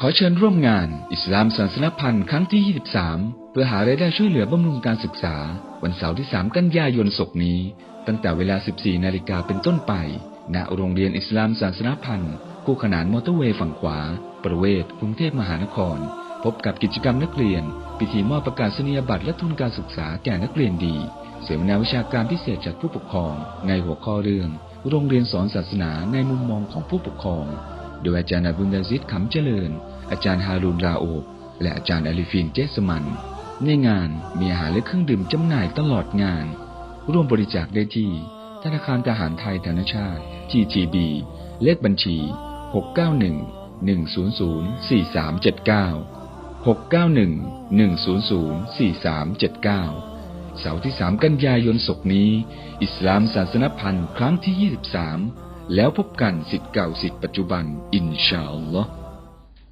ขอเชิญร่วมงานอิสลามศาสนพันธ์ครั้งที่ 23 เพื่อหารายได้ช่วยเหลือบำรุงการศึกษา วันเสาร์ที่ 3 กันยายนศกนี้ ตั้งแต่เวลา 14 นาฬิกาเป็นต้นไป ณ โรงเรียนอิสลามศาสนพันธ์ คู่ขนานมอเตอร์เวย์ฝั่งขวา ประเวศกรุงเทพมหานคร พบกับกิจกรรมนักเรียน พิธีมอบประกาศนียบัตรและทุนการศึกษาแก่นักเรียนดี เสวนาวิชาการพิเศษจากผู้ปกครอง ในหัวข้อเรื่อง โรงเรียนสอนศาสนาในมุมมองของผู้ปกครอง โดยอาจารย์อบุญดาซิดขำเจริญ อาจารย์ฮารุนราโอบและอาจารย์อลิฟินเจสมัน ในงานมีอาหารและเครื่องดื่มจำหน่ายตลอดงาน ร่วมบริจาคได้ที่ ธนาคารทหารไทยธนชาติ TTB เลขบัญชี 691 100 4379 691 100 4379 เสาร์ที่ 3 กันยายนศกนี้ อิสลามศาสนพันธ์ครั้งที่ 23 แล้วพบกันสิทธิ์เก่าสิทธิ์ปัจจุบัน อินชาอัลลอฮ์